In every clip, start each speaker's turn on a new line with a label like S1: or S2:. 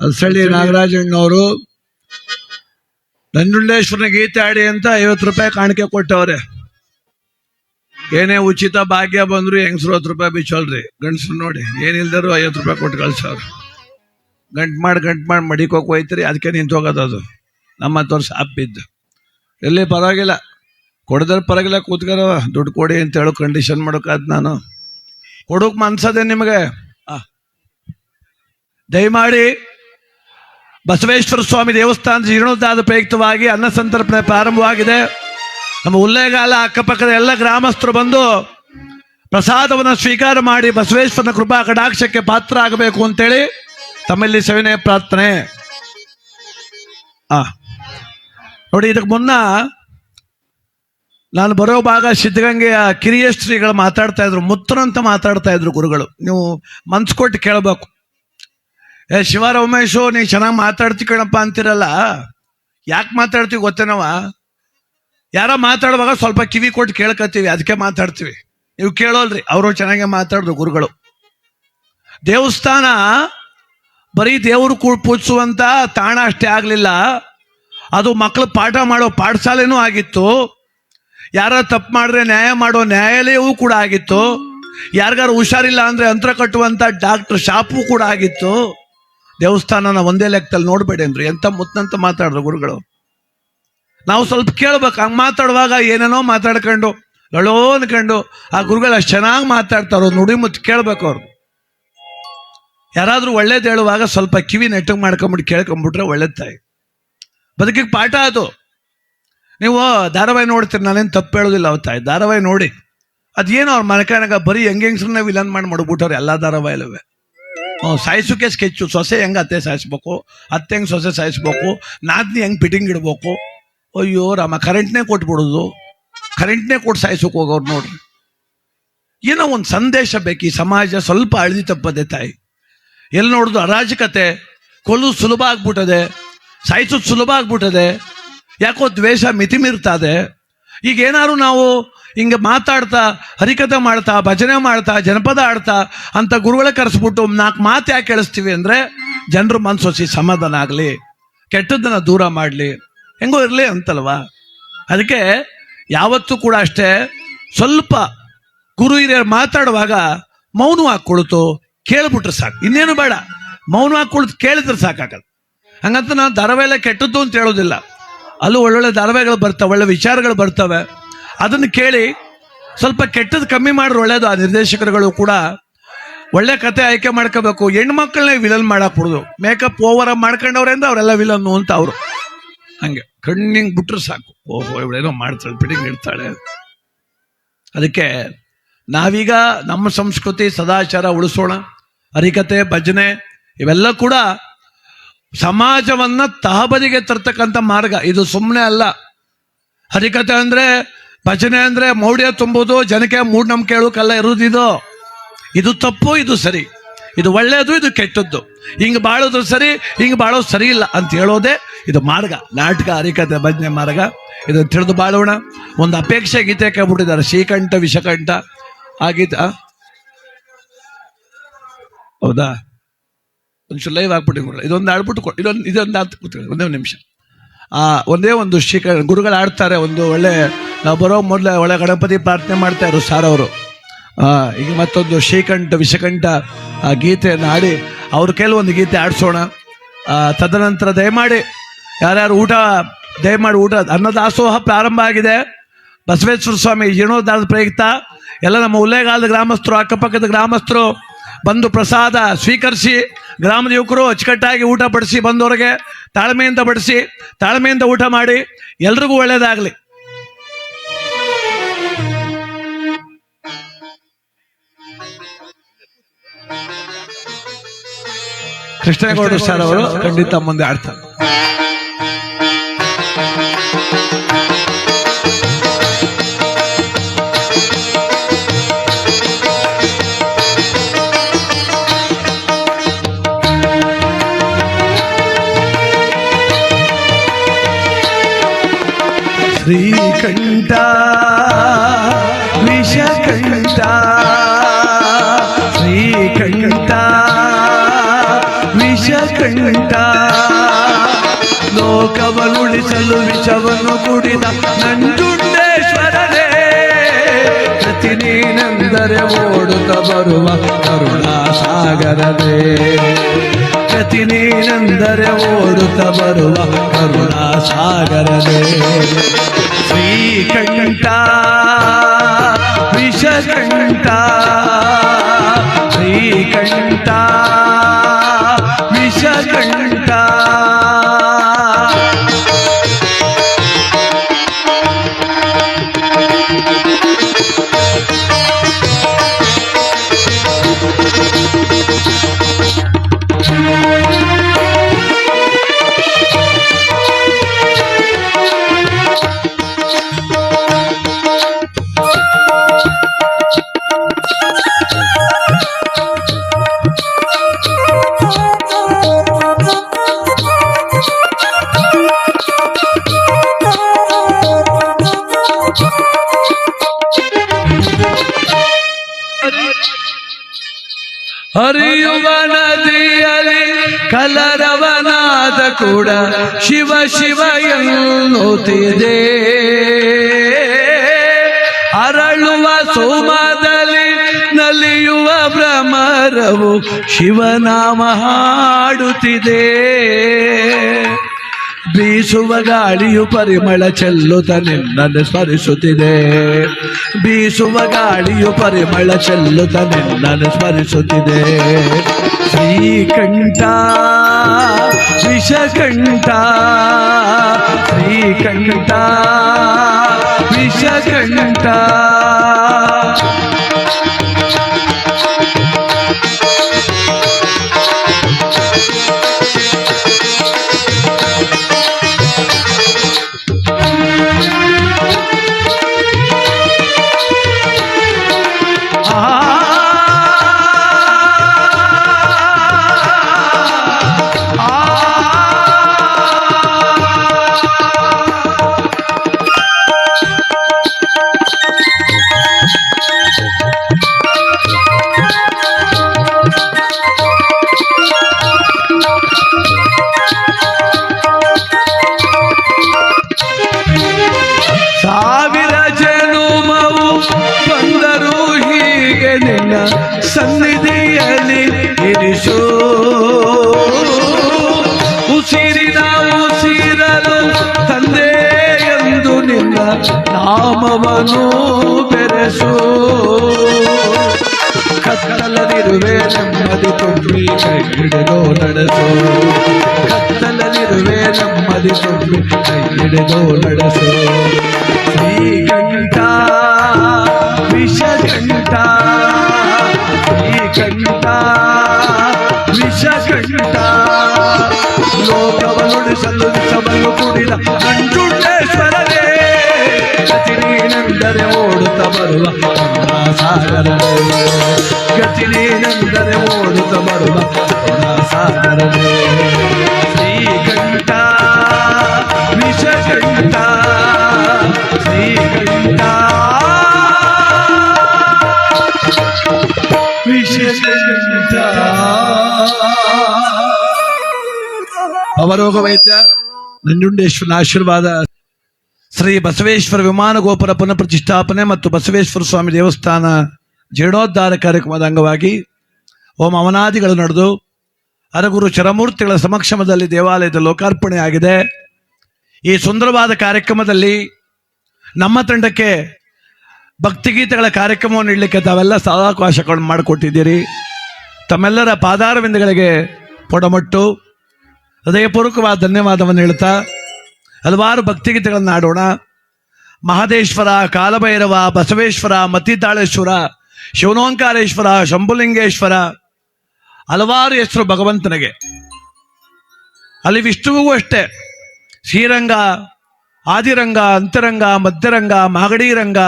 S1: ಅಲ್ಸಳ್ಳಿ ನಾಗರಾಜಣ್ಣವರು ನಂಜುಂಡೇಶ್ವರನ ಗೀತೆ ಆಡಿ ಅಂತ ಐವತ್ತು ರೂಪಾಯಿ ಕಾಣಿಕೆ ಕೊಟ್ಟವ್ರೆ. ಏನೇ ಉಚಿತ ಭಾಗ್ಯ ಬಂದ್ರು ಹೆಂಗಸರು ಹತ್ತು ರೂಪಾಯಿ ಬಿಚ್ಚೋಲ್ರಿ. ಗಂಡಸ್ರು ನೋಡಿ ಏನಿಲ್ದರು ಐವತ್ತು ರೂಪಾಯಿ ಕೊಟ್ಟು ಕಳ್ಸವ್ರು. ಗಂಟ್ ಮಾಡಿ ಗಂಟ್ ಮಾಡಿ ಮಡಿಕೋಕೆ ಹೋಯ್ತ್ರಿ ಅದಕ್ಕೆ ನಿಂತು ಹೋಗೋದು ಅದು. ನಮ್ಮ ವರ್ಷ ಸಾಪ್ ಬಿದ್ದು ಎಲ್ಲಿ ಪರವಾಗಿಲ್ಲ. ಕೊಡದ್ರೆ ಪರವಾಗಿಲ್ಲ ಕೂತ್ಕರ. ದುಡ್ಡು ಕೊಡಿ ಅಂತ ಹೇಳೋ ಕಂಡೀಷನ್ ಮಾಡೋಕಾದ್ ನಾನು. ಕೊಡೋಕೆ ಮನ್ಸದೆ ನಿಮಗೆ. ಆ. ದಯಮಾಡಿ ಬಸವೇಶ್ವರ ಸ್ವಾಮಿ ದೇವಸ್ಥಾನದ ಜೀರ್ಣೋದ್ಧಾರದ ಪ್ರಯುಕ್ತವಾಗಿ ಅನ್ನ ಸಂತರ್ಪಣೆ ಪ್ರಾರಂಭವಾಗಿದೆ. ನಮ್ಮ ಉಲ್ಲೇಗಾಲ ಅಕ್ಕಪಕ್ಕದ ಎಲ್ಲ ಗ್ರಾಮಸ್ಥರು ಬಂದು ಪ್ರಸಾದವನ್ನು ಸ್ವೀಕಾರ ಮಾಡಿ ಬಸವೇಶ್ವರನ ಕೃಪಾ ಕಟಾಕ್ಷಕ್ಕೆ ಪಾತ್ರ ಆಗಬೇಕು ಅಂತೇಳಿ ತಮ್ಮಲ್ಲಿ ಸವಿನಯ ಪ್ರಾರ್ಥನೆ. ಆ, ನೋಡಿ ಇದಕ್ಕೆ ಮುನ್ನ ನಾನು ಬರೋ ಭಾಗ ಸಿದ್ಧಗಂಗೆಯ ಕಿರಿಯ ಶ್ರೀಗಳು ಮಾತಾಡ್ತಾ ಇದ್ರು ಮುತ್ತರಂತ ಮಾತಾಡ್ತಾ ಇದ್ರು ಗುರುಗಳು. ನೀವು ಮನ್ಸು ಕೊಟ್ಟು ಕೇಳಬೇಕು. ಏ ಶಿವರ ಉಮೇಶು, ನೀ ಚೆನ್ನಾಗಿ ಮಾತಾಡ್ತಿ ಕಣಪ್ಪ ಅಂತಿರಲ್ಲ. ಯಾಕೆ ಮಾತಾಡ್ತೀವಿ ಗೊತ್ತೇನವ ಯಾರ ಮಾತಾಡುವಾಗ ಸ್ವಲ್ಪ ಕಿವಿ ಕೊಟ್ಟು ಕೇಳ್ಕತ್ತೀವಿ, ಅದಕ್ಕೆ ಮಾತಾಡ್ತೀವಿ. ನೀವು ಕೇಳೋಲ್ರಿ, ಅವರು ಚೆನ್ನಾಗೆ ಮಾತಾಡಿದ್ರು ಗುರುಗಳು. ದೇವಸ್ಥಾನ, ಬರೀ ದೇವರು ಕೂ- ಪೂಜಿಸುವಂಥ ತಾಣ ಅಷ್ಟೇ ಆಗಲಿಲ್ಲ. ಅದು ಮಕ್ಕಳು ಪಾಠ ಮಾಡೋ ಪಾಠಶಾಲೆನೂ ಆಗಿತ್ತು. ಯಾರ ತಪ್ಪು ಮಾಡಿದ್ರೆ ನ್ಯಾಯ ಮಾಡೋ ನ್ಯಾಯಾಲಯವೂ ಕೂಡ ಆಗಿತ್ತು. ಯಾರಿಗಾರು ಹುಷಾರಿಲ್ಲ ಅಂದ್ರೆ ಅಂತರ ಕಟ್ಟುವಂತ ಡಾಕ್ಟರ್ ಶಾಪು ಕೂಡ ಆಗಿತ್ತು. ದೇವಸ್ಥಾನನ ಒಂದೇ ಲೆಕ್ಕದಲ್ಲಿ ನೋಡಬೇಡಿ ಅಂದ್ರು ಎಂಥ ಮುತ್ತಂತ ಮಾತಾಡಿದ್ರು ಗುರುಗಳು. ನಾವು ಸ್ವಲ್ಪ ಕೇಳ್ಬೇಕು, ಹಂಗೆ ಮಾತಾಡುವಾಗ ಏನೇನೋ ಮಾತಾಡ್ಕೊಂಡು ಲಳೋ ಅನ್ಕೊಂಡು ಆ ಗುರುಗಳು ಅಷ್ಟು ಚೆನ್ನಾಗಿ ಮಾತಾಡ್ತಾರೋ ನುಡಿ ಮುತ್ತು ಕೇಳ್ಬೇಕು ಅವ್ರು. ಯಾರಾದರೂ ಒಳ್ಳೇದು ಹೇಳುವಾಗ ಸ್ವಲ್ಪ ಕಿವಿ ನೆಟ್ಟಗೆ ಮಾಡ್ಕೊಂಬಿಟ್ಟು ಕೇಳ್ಕೊಂಬಿಟ್ರೆ ಒಳ್ಳೇದ್ ತಾಯಿ. ಬದುಕಿಗೆ ಪಾಠ ಅದು. ನೀವು, ಧಾರಾವಾಹಿ ನೋಡ್ತೀರಿ, ನಾನೇನು ತಪ್ಪು ಹೇಳೋದಿಲ್ಲ ತಾಯಿ. ಧಾರಾವಾಹಿ ನೋಡಿ. ಅದೇನೋ ಅವ್ರ ಮನಕಣಗ ಬರೀ ಹೆಂಗೆಂಗ್ಸ್ರನ್ನ ವಿಲನ್ ಮಾಡಿ ಮಾಡ್ಬಿಟ್ಟವ್ರು ಎಲ್ಲ ಧಾರಾವಾಹಿಲವೇ ಸಾಯಿಸೋಕೆ ಸ್ಕೆಚ್ಚು ಸೊಸೆ ಹೆಂಗೆ ಅತ್ತೆ ಸಾಯಿಸ್ಬೇಕು? ಅತ್ತೆ ಹೆಂಗೆ ಸೊಸೆ ಸಾಯಿಸ್ಬೇಕು? ನಾದ್ನಿ ಹೆಂಗೆ ಫಿಟ್ಟಿಂಗ್ ಇಡ್ಬೇಕು? ಅಯ್ಯೋ ರಾಮ ಕರೆಂಟ್ನೇ ಕೊಟ್ಬಿಡೋದು. ಕರೆಂಟ್ನೇ ಕೊಟ್ಟು ಸಾಯಿಸೋಕೆ ಹೋಗೋರು ನೋಡ್ರಿ. ಏನೋ ಒಂದು ಸಂದೇಶ ಬೇಕು ಈ ಸಮಾಜ, ಸ್ವಲ್ಪ ಅಳದಿ ತಪ್ಪದೆ ತಾಯಿ. ಎಲ್ಲಿ ನೋಡಿದ್ರು ಅರಾಜಕತೆ. ಕೊಲ್ಲು ಸುಲಭ ಆಗ್ಬಿಟ್ಟದೆ. ಸಾಯಿಸೋದು ಸುಲಭ ಆಗ್ಬಿಟ್ಟದೆ. ಯಾಕೋ ದ್ವೇಷ ಮಿತಿ ಮೀರ್ತದೆ ಈಗ ಏನಾದ್ರು ನಾವು ಹಿಂಗೆ ಮಾತಾಡ್ತಾ, ಹರಿಕಥೆ ಮಾಡ್ತಾ, ಭಜನೆ ಮಾಡ್ತಾ, ಜನಪದ ಆಡ್ತಾ ಅಂತ ಗುರುಗಳ ಕರೆಸ್ಬಿಟ್ಟು ನಾಲ್ಕು ಮಾತು ಯಾಕೆ ಕೇಳಿಸ್ತೀವಿ ಅಂದ್ರೆ ಜನರು ಮನಸ್ಸೊಸಿ ಸಮಾಧಾನ ಆಗಲಿ, ಕೆಟ್ಟದ್ದನ್ನು ದೂರ ಮಾಡಲಿ, ಹೆಂಗೋ ಇರಲಿ ಅಂತಲ್ವಾ? ಅದಕ್ಕೆ ಯಾವತ್ತೂ ಕೂಡ ಅಷ್ಟೇ ಸ್ವಲ್ಪ ಗುರು ಹಿರಿಯರು ಮಾತಾಡುವಾಗ ಮೌನವಾಗಿ ಕುಳಿತು ಕೇಳ್ಬಿಟ್ರೆ ಸಾಕು. ಇನ್ನೇನು ಬೇಡ ಮೌನವಾಗಿ ಕುಳಿತು ಕೇಳಿದ್ರೆ ಸಾಕಾಗಲ್ಲ. ಹಂಗಂತ ನಾನು ಧಾರಾವಾಹಿ ಕೆಟ್ಟದ್ದು ಅಂತ ಹೇಳೋದಿಲ್ಲ. ಅಲ್ಲೂ ಒಳ್ಳೊಳ್ಳೆ ಧಾರಾವಾಹಿಗಳು ಬರ್ತವೆ, ಒಳ್ಳೆ ವಿಚಾರಗಳು ಬರ್ತವೆ. ಅದನ್ನು ಕೇಳಿ ಸ್ವಲ್ಪ ಕೆಟ್ಟದ್ದು ಕಮ್ಮಿ ಮಾಡಿದ್ರೆ ಒಳ್ಳೇದು. ಆ ನಿರ್ದೇಶಕರುಗಳು ಕೂಡ ಒಳ್ಳೆ ಕತೆ ಆಯ್ಕೆ ಮಾಡ್ಕೋಬೇಕು. ಹೆಣ್ಮಕ್ಳನ್ನೇ ವಿಲನ್ ಮಾಡಾಕ್ಬಿಡುದು ಮೇಕಪ್ ಓವರ್ ಮಾಡ್ಕೊಂಡವ್ರಿಂದ ಅವರೆಲ್ಲ ವಿಲನ್ನು ಅಂತ ಅವರು. ಹಂಗೆ. ಕಣ್ಣಿಂಗ್ ಬಿಟ್ರೆ ಸಾಕು. ಓಹೋ, ಇವಳೇನೋ ಮಾಡ್ತಾಳೆ ಬಿಡಿ ಇಡ್ತಾಳೆ ಅದಕ್ಕೆ ನಾವೀಗ ನಮ್ಮ ಸಂಸ್ಕೃತಿ ಸದಾಚಾರ ಉಳಿಸೋಣ. ಹರಿಕತೆ, ಭಜನೆ ಇವೆಲ್ಲ ಕೂಡ ಸಮಾಜವನ್ನ ತಹಬದಿಗೆ ತರ್ತಕ್ಕಂಥ ಮಾರ್ಗ. ಇದು ಸುಮ್ಮನೆ ಅಲ್ಲ. ಹರಿಕತೆ ಅಂದ್ರೆ ಭಜನೆ ಅಂದ್ರೆ ಮೌಢ್ಯ ತುಂಬುದು, ಜನಕ್ಕೆ ಮೂಢನಂಬಿಕೆ ಕಲ್ಲ ಇರುವುದಿದು ಇದು. ತಪ್ಪು, ಇದು ಸರಿ. ಇದು ಒಳ್ಳೆಯದು, ಇದು ಕೆಟ್ಟದ್ದು. ಹಿಂಗೆ ಬಾಳೋದು ಸರಿ, ಹಿಂಗೆ ಬಾಳೋದು ಸರಿ ಇಲ್ಲ ಅಂತ ಹೇಳೋದೆ ಇದು ಮಾರ್ಗ. ನಾಟಕ ಹರಿಕತೆ ಭಜನೆ ಮಾರ್ಗ. ಇದನ್ನು ತಿಳಿದು ಬಾಳೋಣ. ಒಂದು ಅಪೇಕ್ಷೆ ಗೀತೆ ಕೇಳ್ಬಿಟ್ಟಿದ್ದಾರೆ. ಶ್ರೀಕಂಠ, ವಿಷಕಂಠ. ಆ? ಗೀತೆ? ಹೌದಾ ಒಂಚೂರು ಲೈವ್ ಹಾಕ್ಬಿಟ್ಟು ಇದೊಂದು ಆಡ್ಬಿಟ್ಟು ಇದೊಂದು ಇದೊಂದು ಆತ್ ಒಂದೇ ಒಂದು ನಿಮಿಷ. ಆ, ಒಂದೇ ಒಂದು ಶ್ರೀಕ, ಗುರುಗಳು ಆಡ್ತಾರೆ ಒಂದು ಒಳ್ಳೆ ನಾವು ಬರೋ ಮೊದಲು ಒಳ ಗಣಪತಿ ಪ್ರಾರ್ಥನೆ ಮಾಡ್ತಾ ಸರ್ ಅವರು. ಈಗ ಮತ್ತೊಂದು ಶ್ರೀಕಂಠ, ವಿಷಕಂಠ, ಆ, ಗೀತೆಯನ್ನು ಆಡಿ ಅವ್ರ ಕೆಲವೊಂದು ಗೀತೆ ಆಡಿಸೋಣ ತದನಂತರ ದಯಮಾಡಿ ಯಾರ್ಯಾರು ಊಟ, ದಯಮಾಡಿ ಊಟ, ಅನ್ನದಾಸೋಹ ಪ್ರಾರಂಭ ಆಗಿದೆ. ಬಸವೇಶ್ವರ ಸ್ವಾಮಿ ಜೀರ್ಣೋದ್ಧಾರದ ಪ್ರಯುಕ್ತ. ಎಲ್ಲ ನಮ್ಮ ಉಲ್ಲೇಗಾಲದ ಗ್ರಾಮಸ್ಥರು, ಅಕ್ಕಪಕ್ಕದ ಗ್ರಾಮಸ್ಥರು ಬಂದು ಪ್ರಸಾದ ಸ್ವೀಕರಿಸಿ, ಗ್ರಾಮದ ಯುವಕರು ಅಚ್ಚುಕಟ್ಟಾಗಿ ಊಟ ಬಡಿಸಿ ಬಂದವರಿಗೆ ತಾಳ್ಮೆಯಿಂದ ಬಡಿಸಿ, ತಾಳ್ಮೆಯಿಂದ ಊಟ ಮಾಡಿ, ಎಲ್ರಿಗೂ ಒಳ್ಳೇದಾಗಲಿ. ಕೃಷ್ಣೇಗೌಡರು ಸರ್ ಅವರು ಖಂಡಿತ ಮುಂದೆ ಆಡ್ತಾರೆ ಶ್ರೀಕಂಠ ಕಂಠ ಲೋಕವನುಳಿಸಲು ವಿಷವನ್ನು ಕುಡಿದ ನಂಜುಂಡೇಶ್ವರನೇ ಪ್ರತಿ ನೀನೆಂದರೆ ಓಡುತ್ತ ಬರುವ ಕರುಣಾ ಸಾಗರದೇ ಪ್ರತಿ ನೀನೆಂದರೆ ಓಡುತ್ತ ಬರುವ ಕರುಣಾ ಸಾಗರದೇ ಶ್ರೀಕಂಠ ವಿಷಕಂಠ ಶ್ರೀಕಂಠ ವಿಷಕಂಠ ಹರಿಯುವ ನದಿಯಲ್ಲಿ ಕಲರವನಾದ ಕೂಡ ಶಿವ ಶಿವ ಎನ್ನುತ್ತಿದೆ. ಅರಳುವ ಸೋಮದಲ್ಲಿ ನಲಿಯುವ ಭ್ರಮರವು ಶಿವನಾಮ ಹಾಡುತ್ತಿದೆ. ಬೀಸುವ ಗಾಳಿಯು ಪರಿಮಳ ಚೆಲ್ಲುತ್ತ ನಿನ್ನನ್ನು ಸ್ಮರಿಸುತ್ತಿದೆ. ಬೀಸುವ ಗಾಳಿಯು ಪರಿಮಳ ಚೆಲ್ಲುತ್ತ ನಿನ್ನನ್ನು ಸ್ಮರಿಸುತ್ತಿದೆ. ಶ್ರೀಕಂಠ, ವಿಷಕಂಠ ಶ್ರೀಕಂಠ, ವಿಷಕಂಠ. తాను పెరసు. కత్తల నిర్వేషం నెమ్మది తొమ్మి చైడలో నడసు. కత్తల నిర్వేషం నెమ్మది తొమ్మి చైడలో నడసు. శ్రీ గంట విష గంట శ్రీ గంట విష గంట లోకవలుడు సల్లు సభలు కూడిన అంటుండే ಬರುವ ಕರುಣಾ ಸಾಗರನೇ ಗತಿ ನೀನೆಂದರೆ ಓಡುತ್ತ ಬರುವ ಕರುಣಾ ಸಾಗರನೇ ಶ್ರೀಕಂಠ ವಿಷಕಂಠ ಶ್ರೀಕಂಠ ವಿಷಕಂಠ ಅವರೋಗ ವೈದ್ಯ ನಂಜುಂಡೇಶ್ವರನ ಆಶೀರ್ವಾದ ಶ್ರೀ ಬಸವೇಶ್ವರ ವಿಮಾನ ಗೋಪುರ ಪುನಃ ಪ್ರತಿಷ್ಠಾಪನೆ ಮತ್ತು ಬಸವೇಶ್ವರ ಸ್ವಾಮಿ ದೇವಸ್ಥಾನ ಜೀರ್ಣೋದ್ಧಾರ ಕಾರ್ಯಕ್ರಮದ ಅಂಗವಾಗಿ ಓಂ ಅವನಾದಿಗಳು ನಡೆದು ಅರಗುರು ಚರಮೂರ್ತಿಗಳ ಸಮಕ್ಷಮದಲ್ಲಿ ದೇವಾಲಯದ ಲೋಕಾರ್ಪಣೆ ಆಗಿದೆ ಈ ಸುಂದರವಾದ ಕಾರ್ಯಕ್ರಮದಲ್ಲಿ ನಮ್ಮ ತಂಡಕ್ಕೆ ಭಕ್ತಿಗೀತೆಗಳ ಕಾರ್ಯಕ್ರಮವನ್ನು ನೀಡಲಿಕ್ಕೆ ತಾವೆಲ್ಲ ಸದಾವಕಾಶಗಳನ್ನು ಮಾಡಿಕೊಟ್ಟಿದ್ದೀರಿ. ತಮ್ಮೆಲ್ಲರ ಪಾದಾರವಿಂದಗಳಿಗೆ ಪೊಡಮಟ್ಟು, ಹೃದಯಪೂರ್ವಕವಾದ ಧನ್ಯವಾದವನ್ನು ಹೇಳ್ತಾ ಹಲವಾರು ಭಕ್ತಿಗೀತೆಗಳನ್ನು ಆಡೋಣ ಮಹದೇಶ್ವರ, ಕಾಲಭೈರವ, ಬಸವೇಶ್ವರ ಮತ್ತಿತಾಳೇಶ್ವರ ಶಿವನೋಂಕಾರೇಶ್ವರ, ಶಂಭುಲಿಂಗೇಶ್ವರ, ಹಲವಾರು ಹೆಸರು ಭಗವಂತನಿಗೆ. ಅಲ್ಲಿ ವಿಷ್ಣುವಿಗೂ ಅಷ್ಟೇ. ಶ್ರೀರಂಗ, ಆದಿರಂಗ, ಅಂತರಂಗ, ಮಧ್ಯರಂಗ ಮಾಗಡಿ ರಂಗ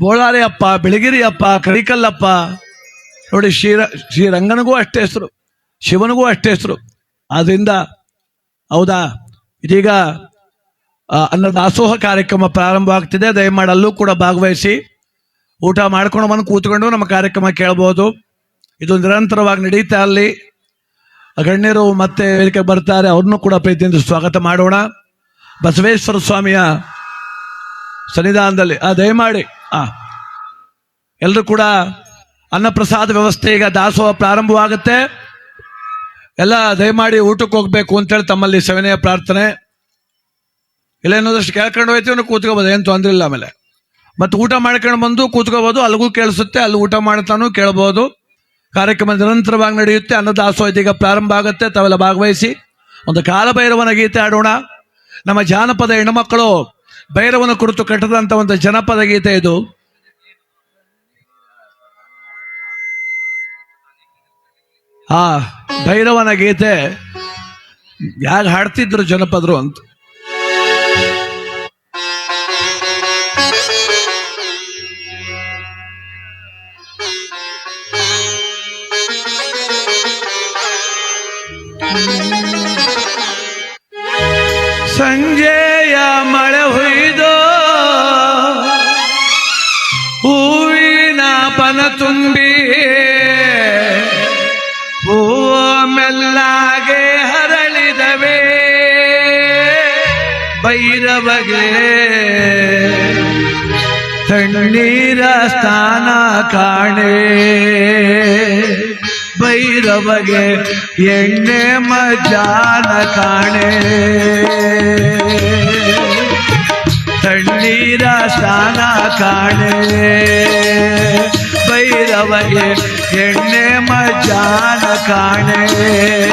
S1: ಬೋಳಾರೆಯಪ್ಪ ಬೆಳಗಿರಿ ಅಪ್ಪ ಕರಿಕಲ್ಲಪ್ಪ. ನೋಡಿ ಶ್ರೀರ ಶ್ರೀರಂಗನಿಗೂ ಅಷ್ಟೇ ಹೆಸರು, ಶಿವನಿಗೂ ಅಷ್ಟೇ ಹೆಸರು. ಆದ್ದರಿಂದ ಹೌದಾ? ಇದೀಗ ಅನ್ನದಾಸೋಹ ಅನ್ನ ದಾಸೋಹ ಕಾರ್ಯಕ್ರಮ ಪ್ರಾರಂಭವಾಗ್ತಿದೆ. ದಯಮಾಡಿ ಅಲ್ಲೂ ಕೂಡ ಭಾಗವಹಿಸಿ. ಊಟ ಮಾಡ್ಕೊಂಡು ಬಂದು ಕೂತ್ಕೊಂಡು ನಮ್ಮ ಕಾರ್ಯಕ್ರಮ ಕೇಳ್ಬೋದು. ಇದು ನಿರಂತರವಾಗಿ ನಡೀತಾ ಅಲ್ಲಿ. ಗಣ್ಯರು ಮತ್ತೆ ವೇದಿಕೆ ಬರ್ತಾರೆ. ಅವ್ರನ್ನೂ ಕೂಡ ಪ್ರೀತಿಯಿಂದ ಸ್ವಾಗತ ಮಾಡೋಣ. ಬಸವೇಶ್ವರ ಸ್ವಾಮಿಯ ಸನ್ನಿಧಾನದಲ್ಲಿ. ಆ, ದಯಮಾಡಿ, ಆ. ಎಲ್ಲರೂ ಕೂಡ ಅನ್ನಪ್ರಸಾದ ವ್ಯವಸ್ಥೆ ಈಗ ದಾಸೋಹ ಪ್ರಾರಂಭವಾಗುತ್ತೆ. ಎಲ್ಲ ದಯಮಾಡಿ ಊಟಕ್ಕೆ ಹೋಗ್ಬೇಕು ಅಂತೇಳಿ ತಮ್ಮಲ್ಲಿ ಸವಿನಯ ಪ್ರಾರ್ಥನೆ. ಇಲ್ಲ ಏನಾದಷ್ಟು ಕೇಳ್ಕೊಂಡು ಹೋಯ್ತೀವಿ ಕೂತ್ಕೋಬೋದು, ಏನು ತೊಂದ್ರೆ ಇಲ್ಲ ಆಮೇಲೆ. ಮತ್ತೆ ಊಟ ಮಾಡ್ಕೊಂಡು ಬಂದು ಕೂತ್ಕೋಬೋದು ಅಲ್ಲಿಗೂ ಕೇಳಿಸುತ್ತೆ, ಅಲ್ಲಿ ಊಟ ಮಾಡ್ತಾನೂ ಕೇಳ್ಬೋದು. ಕಾರ್ಯಕ್ರಮ ನಿರಂತರವಾಗಿ ನಡೆಯುತ್ತೆ ಅನ್ನದಾಸೋಹ ಇದೀಗ ಪ್ರಾರಂಭ ಆಗುತ್ತೆ, ತಾವೆಲ್ಲ ಭಾಗವಹಿಸಿ. ಒಂದು ಕಾಲಭೈರವನ ಗೀತೆ ಆಡೋಣ ನಮ್ಮ ಜಾನಪದ ಹೆಣ್ಣುಮಕ್ಕಳು ಭೈರವನ ಕುರಿತು ಕಟ್ಟದಂತ ಒಂದು ಜನಪದ ಗೀತೆ ಇದು. ಆ ಭೈರವನ ಗೀತೆ ಯಾಕೆ ಹಾಡ್ತಿದ್ರು ಜನಪದರು ಅಂತ. ಸಂಜೆಯ ಮಳೆ ಹೊಯ್ದು ಹೂವಿನ ಪನ ತುಂಬಿ ಭೈರವಗೆ ತಣ್ಣೀರ ಸ್ಥಾನ ಕಾಣೆ. ಭೈರವಗೆ ಎಣ್ಣೆ ಮಜಾನ ಕಾಣೆ. ತಣ್ಣೀರ ಸ್ಥಾನ ಕಾಣೆ. ಭೈರವಗೆ ಎಣ್ಣೆ ಮಜಾನ ಕಾಣೆ.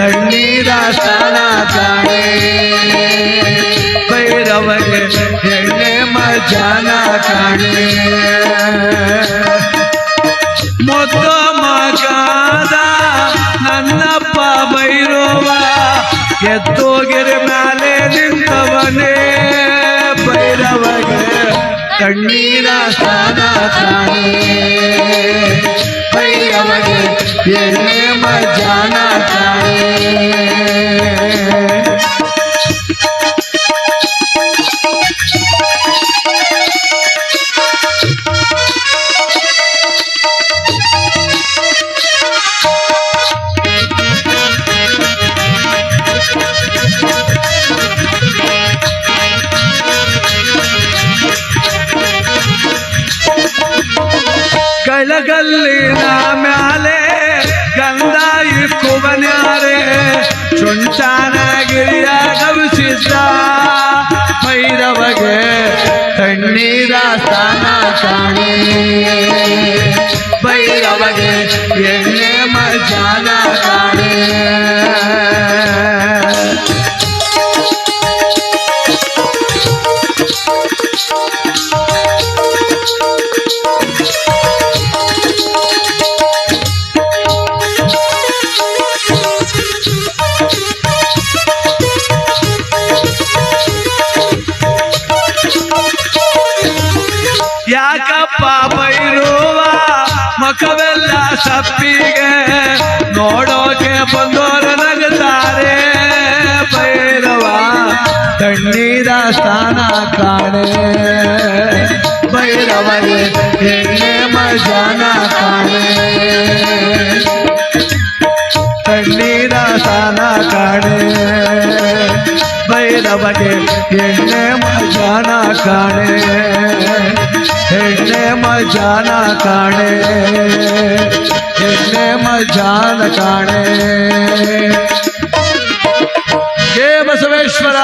S1: ತಣ್ಣೀರ ಸ್ಥಾನ ಕಾಣೆ ಭೈರವಗೆ ಎಣ್ಣೆ ಮಜಾನ ಕಾಣೆ ಮೊತ್ತ ಮಗಾದ ನನ್ನಪ್ಪ ಬೈರುವ ಎತ್ತೋಗಿರ ಮ್ಯಾಲೆ ನಿಂತವನೇ ಭೈರವಗೆ ಕಣ್ಣೀರ ಸ್ಥಾನ ಕಾಣೆ ಭೈರವಗೆ ಎಣ್ಣೆ ಮಜಾನ ಕಾಣೆ ಕೆಳಗಲ್ಲಿನ ಮ್ಯಾಲೆ ತಣ್ಣೀರ ಸ್ಥಾನ ಕಾಣೆ ಭೈರವಗೆ ಎಣ್ಣೆ ಮಜಾನ ಕಾಣೆ ತಣ್ಣೀರ ಸ್ಥಾನ ಕಾಣೆ ಭೈರವಗೆ ಎಣ್ಣೆ ಮಜಾನ ಕಾಣೆ ಎಣ್ಣೆ ಮಜಾನ ಕಾಣೆ ಎಣ್ಣೆ ಮಜಾನ ಕಾಣೆ ಜಯ ಬಸವೇ ಪರಮೇಶ್ವರ